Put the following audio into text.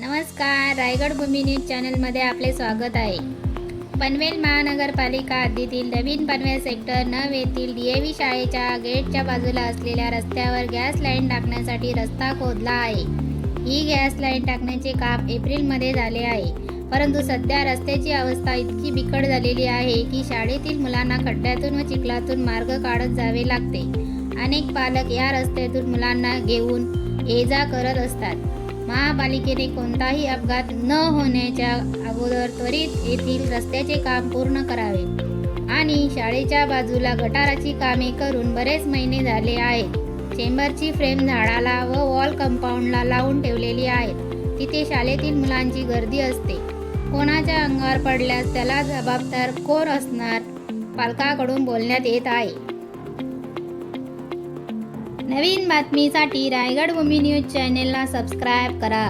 नमस्कार रायगड भूमी न्यूज चॅनलमध्ये आपले स्वागत आहे. पनवेल महानगरपालिका हद्दीतील नवीन पनवेल सेक्टर नव येथील डीएव्ही शाळेच्या गेटच्या बाजूला असलेल्या रस्त्यावर गॅस लाईन टाकण्यासाठी रस्ता खोदला आहे. ही गॅस लाईन टाकण्याचे काम एप्रिलमध्ये झाले आहे. परंतु सध्या रस्त्याची अवस्था इतकी बिकट झालेली आहे की शाळेतील मुलांना खड्ड्यातून व चिखलातून मार्ग काढत जावे लागते. अनेक पालक या रस्त्यातून मुलांना घेऊन ये जा करत असतात. महापालिकेने कोणताही अपघात न होण्याच्या अगोदर त्वरित येथील रस्त्याचे काम पूर्ण करावे आणि शाळेच्या बाजूला गटाराची कामे करून बरेच महिने झाले आहेत. चेंबरची फ्रेम झाडाला व वॉल कंपाऊंडला लावून ठेवलेली आहेत. तिथे शाळेतील मुलांची गर्दी असते. कोणाच्या अंगावर पडल्यास त्याला जबाबदार कोण असणार पालकाकडून बोलण्यात येत आहे. नवीन बातमीसाठी रायगड भूमी न्यूज चॅनेलला सबस्क्राईब करा.